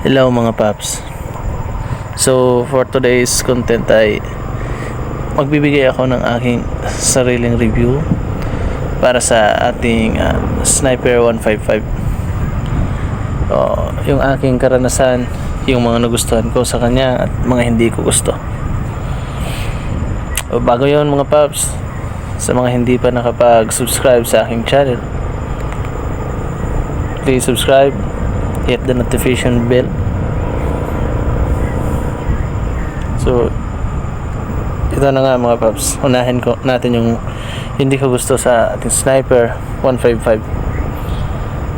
Hello mga paps. So for today's content ay magbibigay ako ng aking sariling review para sa ating ah, Sniper 155. Oh, yung aking karanasan, yung mga nagustuhan ko sa kanya at mga hindi ko gusto. O, bago yon mga paps, sa mga hindi pa nakapag-subscribe sa aking channel, please subscribe, hit the notification bell. So, ito na nga mga paps. Unahin ko natin yung hindi ko gusto sa ating sniper 155.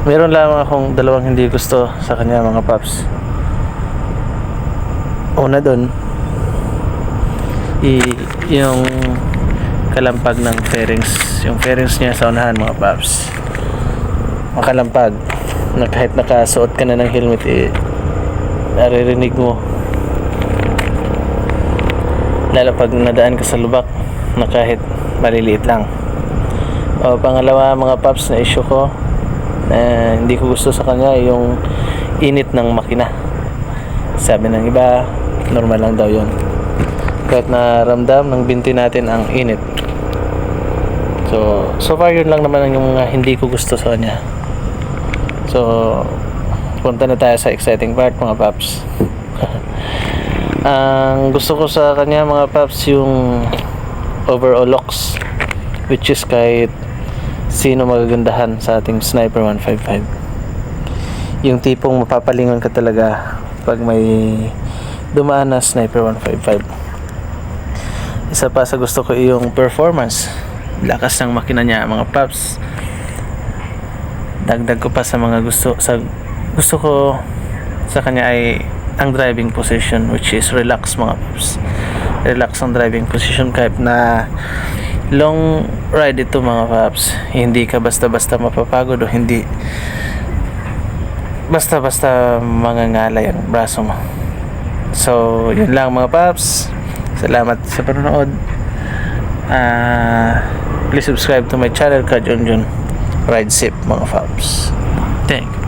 Meron lamang akong dalawang hindi gusto sa kanya mga paps. Una doon, yung kalampag ng fairings. Yung fairings niya sa unahan mga paps. Makalampag na kahit nakasuot ka na ng helmet eh naririnig mo. Lalo pag nadaan ka sa lubak na kahit maliliit lang. O pangalawa mga paps na issue ko na hindi ko gusto sa kanya yung init ng makina. Sabi ng iba normal lang daw yun. Kahit na ramdam ng binti natin ang init. So so far yun lang naman yung mga hindi ko gusto sa kanya So, punta na tayo sa exciting part mga paps. Ang gusto ko sa kanya mga paps yung overall looks which is kahit sino magagandahan sa ating Sniper 155. Yung tipong mapapalingon ka talaga pag may dumaan na Sniper 155. Isa pa sa gusto ko yung performance. Lakas ng makina niya mga paps dagdag ko pa sa mga gusto sa gusto ko sa kanya ay ang driving position which is relax mga paps. Relax ang driving position kahit na long ride ito mga paps. Hindi ka basta basta mapapagod o hindi basta basta mangangalay ang braso mo. So yun lang mga paps. Salamat sa panonood. Ah, please subscribe to my channel Ka Junjun Ride safe mga fabs. Thank.